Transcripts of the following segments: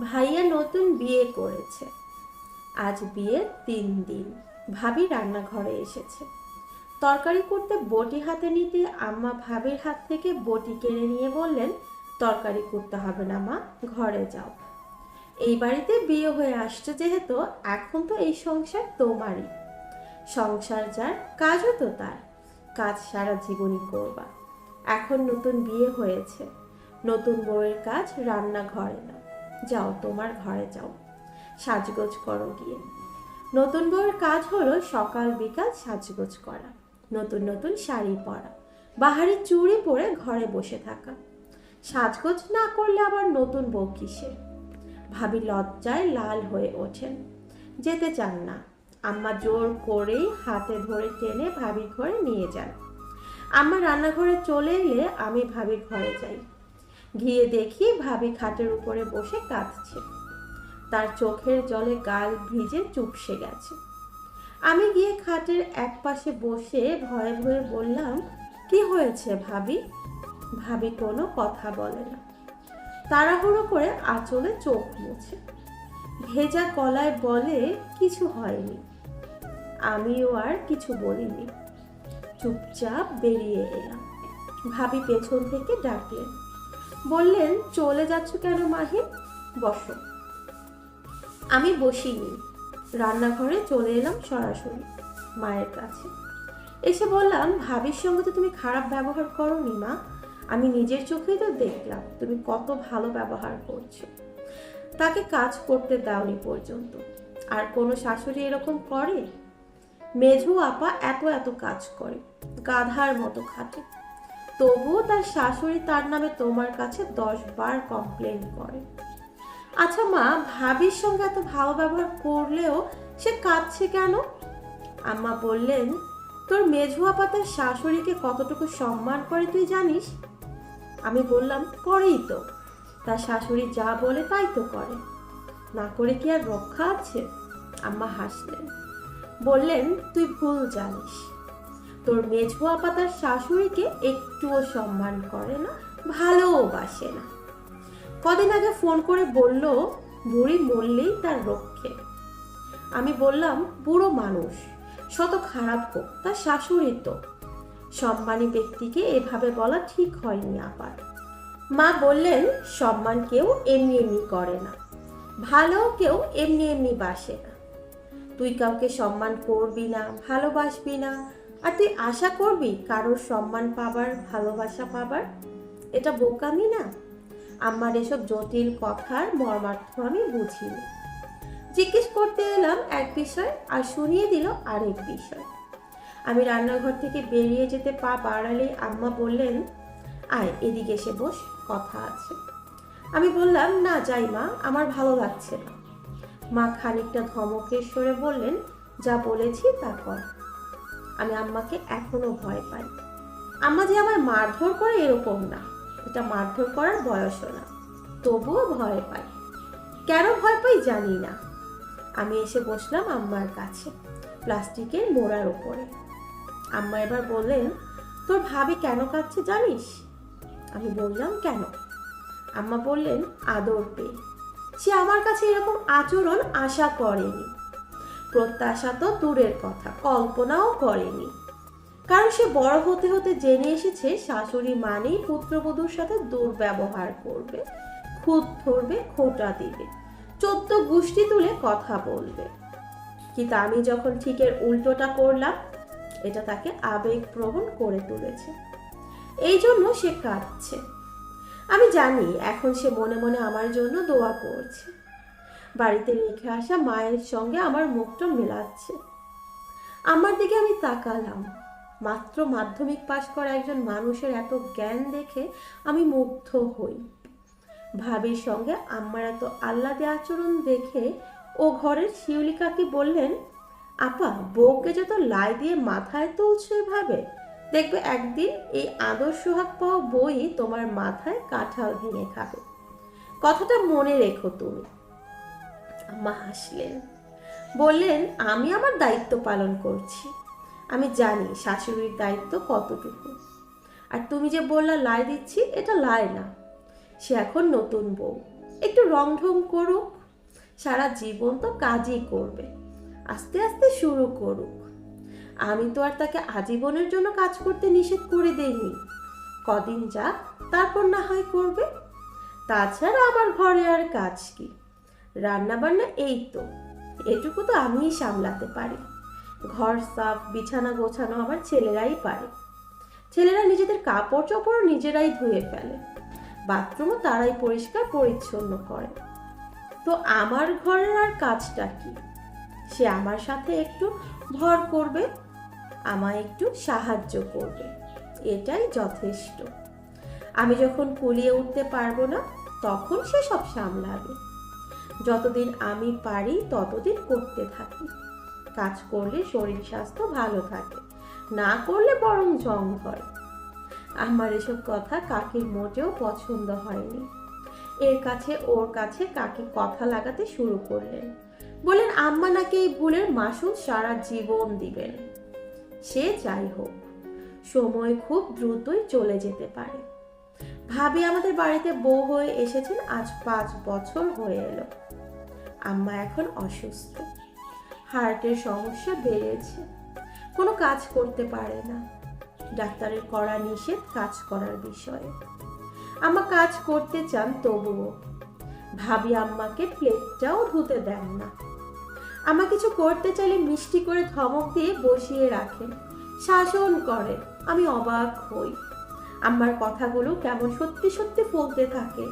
ভাইয়া নতুন বিয়ে করেছে। আজ বিয়ের তিন দিন। ভাবি রান্নাঘরে এসেছে। তরকারি করতে বটি হাতে নিতে আম্মা ভাবির হাত থেকে বটি কেড়ে নিয়ে বললেন, তরকারি করতে হবে না মা, ঘরে যাও। এই বাড়িতে বিয়ে হয়ে আসছে যেহেতু, এখন তো এই সংসার তোমারই। সংসার যার, কাজও তো তার। কাজ সারা জীবনই করবা। এখন নতুন বিয়ে হয়েছে। নতুন বউয়ের কাজ রান্নাঘরে না। যাও, তোমার ঘরে যাও। সাজগোজ করো গিয়ে। নতুন বউয়ের কাজ হলো সকাল বিকাল সাজগোজ করা, নতুন নতুন শাড়ি পরা বাহারি চুড়ি পরে ঘরে বসে থাকা। সাজগোজ না করলে আবার নতুন বউ কিসের? ভাবি লজ্জায় লাল হয়ে ওঠেন। যেতে চান না। আম্মা জোর করেই হাতে ধরে টেনে ভাবির ঘরে নিয়ে যান। আম্মা রান্নাঘরে চলে এলে আমি ভাবির ঘরে যাই। গিয়ে দেখি ভাবি খাটের উপরে বসে কাঁদছে। তার চোখের জলে গাল ভিজে চুপসে গেছে। আমি গিয়ে খাটের এক পাশে বসে ভয়ে ভয়ে বললাম, কি হয়েছে ভাবি? ভাবি কোনো কথা বলে না। তাড়াহুড়ো করে আঁচলে চোখ মুছে। ভেজা কলায় বলে, কিছু হয়নি। আমিও আর কিছু বলিনি। চুপচাপ বেরিয়ে এলাম। ভাবি পেছন থেকে ডাকলেন। বললেন, চলে যাচ্ছ কেন মাহিন বসো। আমি বসিনি। রান্নাঘরে চলে এলাম সরাসরি মায়ের কাছে। এসে বললাম, ভাবির সঙ্গে তো তুমি খারাপ ব্যবহার করো নি মা। আমি নিজের চোখেই তো দেখলাম, তুমি কত ভালো ব্যবহার করছ। তাকে কাজ করতে দাওনি পর্যন্ত। আর কোনো শাশুড়ি এরকম করে? মেঝু আপা এত এত কাজ করে, গাধার মতো খাটে। তবুও তার শাশুড়ি তার নামে তোমার কাছে দশ বার কমপ্লেন করে। আচ্ছা মা, ভাবির সঙ্গে এত ভালো ব্যবহার করলেও সে কাঁদছে কেন? আম্মা বললেন, তোর মেঝু আপা তার শাশুড়িকে কতটুকু সম্মান করে তুই জানিস? আমি বললাম, করেই তো। তার শাশুড়ি যা বলে তাই তো করে। না করে কি আর রক্ষা আছে? আম্মা হাসলেন। বললেন, তুই ভুল জানিস। তোর মেঝু আপা তার শাশুড়িকে একটুও সম্মান করে না ভালোবাসে না। কদিন আগে ফোন করে বলল, বুড়ি মরলেই তার রক্ষে। আমি বললাম, বুড়ো মানুষ, শত খারাপ হোক তার শাশুড়ি তো। সম্মানী ব্যক্তিকে এভাবে বলা ঠিক হয়নি আবার। মা বললেন, সম্মান কেউ এমনি এমনি করে না ভালো কেউ এমনি এমনি বাসে না। তুই কাউকে সম্মান করবি না, ভালোবাসবি না আর তুই আশা করবি কারোর সম্মান পাবার, ভালোবাসা পাবার? এটা বোকামি না? আমার এসব জটিল কথার মর্মার্থ আমি বুঝিনি। জিজ্ঞেস করতে এলাম এক বিষয় আর শুনিয়ে দিল আরেক বিষয়। আমি রান্নাঘর থেকে বেরিয়ে যেতে পা বাড়ালে আম্মা বললেন, আয়, এদিকে এসে বস, কথা আছে। আমি বললাম, না যাই মা, আমার ভালো লাগছে না। মা খানিকটা ধমকের সরে বললেন, যা বলেছি তা কর। আমি আম্মাকে এখনও ভয় পাই। আম্মা যে আমার মারধর করে এরকম না, এটা মারধর করার বয়সও না, তবুও ভয় পাই। কেন ভয় পাই জানি না। আমি এসে বসলাম আম্মার কাছে, প্লাস্টিকের মোড়ার ওপরে আম্মা এবার বললেন, তোর ভাবি কেন কাঁদছে জানিস? আমি বললাম, কেন? আম্মা বললেন, আদর পেয়ে। সে আমার কাছে এরকম আচরণ আশা করেনি। প্রত্যাশা তো দূরের কথা, কল্পনাও করেনি। কারণ সে বড় হতে হতে জেনে এসেছে শাশুড়ি মানেই পুত্রবধূর সাথে দুর্ব্যবহার করবে, খুদ ধরবে, খোটা দিবে, চোদ্দ গুষ্টি তুলে কথা বলবে। কিন্তু আমি যখন ঠিকের উল্টোটা করলাম, এটা তাকে আবেগপ্রবণ করে তুলেছে। এই জন্য সে কাঁদছে। আমি জানি এখন সে মনে মনে আমার জন্য দোয়া করছে। বাড়িতে রেখে আসা মায়ের সঙ্গে আমার মুখটা মেলাচ্ছে। আমার দিকে আমি তাকালাম। মাত্র মাধ্যমিক পাশ করা একজন মানুষের এত জ্ঞান দেখে আমি মুগ্ধ হই। ভাবির সঙ্গে আমার এত আহ্লাদে আচরণ দেখে ও ঘরের শিউলি কাকি বললেন, আপা, বউকে যত লাই দিয়ে মাথায় তুলছো এভাবে, দেখবে একদিন এই আদর সোহাগ পাওয়া বই তোমার মাথায় কাঁঠাল ভেঙে খাবে। কথাটা মনে রেখো তুমি। আম্মা হাসলেন। বললেন, আমি আমার দায়িত্ব পালন করছি। আমি জানি শাশুড়ির দায়িত্ব কতটুকু। আর তুমি যে বললা, লাই দিচ্ছি, এটা লাই না। সে এখন নতুন বউ। একটু রং ঢং করুক। সারা জীবন তো কাজই করবে। আস্তে আস্তে শুরু করুক। আমি তো আর তাকে আজীবনের জন্য কাজ করতে নিষেধ করে দেইনি। কদিন যাক, তারপর না হয় করবে। তাছাড়া আমার ঘরে আর কাজ কি? রান্না বান্না এই তো। এটুকু তো আমিই সামলাতে পারি। ঘর সাফ, বিছানা গোছানো আমার ছেলেরাই পারে। ছেলেরা নিজেদের কাপড় চোপড় নিজেরাই ধুয়ে ফেলে। বাথরুমও তারাই পরিষ্কার পরিচ্ছন্ন করে। তো আমার ঘরের আর কাজটা কি? সে আমার সাথে একটু ভর করবে, আমায় একটু সাহায্য করবে। এটাই যথেষ্ট। আমি যখন কুলিয়ে উঠতে পারব না, তখন সে সব সামলাবে। যতদিন আমি পারি ততদিন করতে থাকি। কাজ করলে শরীর স্বাস্থ্য ভালো থাকে, না করলে বরং জং ধরে আমার এসব কথা কাকির মোটেও পছন্দ হয়নি। এর কাছে, ওর কাছে কাকি কথা লাগাতে শুরু করলেন। বলেন আম্মা নাকি এই ভুলের মাসুল সারা জীবন দিবেন। সে যাই হোক, সময় খুব দ্রুতই চলে যেতে পারে। ভাবি আমাদের বাড়িতে বউ হয়ে এসেছেন, আজ পাঁচ বছর হয়ে এলো। আম্মা এখন অসুস্থ। হার্টের সমস্যা বেড়েছে। কোনো কাজ করতে পারে না। ডাক্তারের করা নিষেধ কাজ করার বিষয়ে। আম্মা কাজ করতে চান তবুও। ভাবি আম্মাকে প্লেটটাও ধুতে দেন না। আমা কিছু করতে চাইলে মিষ্টি করে ধমক দিয়ে বসিয়ে রাখেন। শাসন করে আমি অবাক হই। আম্মার কথাগুলো কেমন সত্যি সত্যি ফলতে থাকে,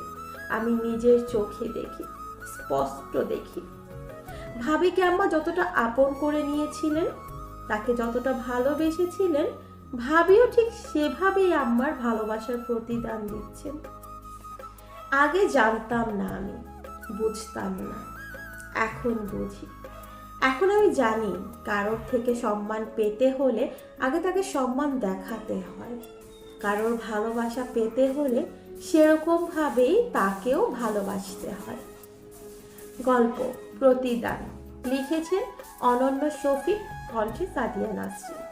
আমি নিজের চোখে দেখি। স্পষ্ট দেখি। ভাবিকে আম্মা যতটা আপন করে নিয়েছিলেন, তাকে যতটা ভালোবেসেছিলেন, ভাবিও ঠিক সেভাবেই আম্মার ভালোবাসার প্রতিদান দিচ্ছেন। আগে জানতাম না আমি, বুঝতাম না। এখন বুঝি। এখন আমি জানি কারোর থেকে সম্মান পেতে হলে আগে তাকে সম্মান দেখাতে হয়। কারোর ভালোবাসা পেতে হলে সেরকমভাবেই তাকেও ভালোবাসতে হয়। গল্প প্রতিদান। লিখেছেন অনন্য শফিক কণ্ঠে সাদিয়া নাসরিন।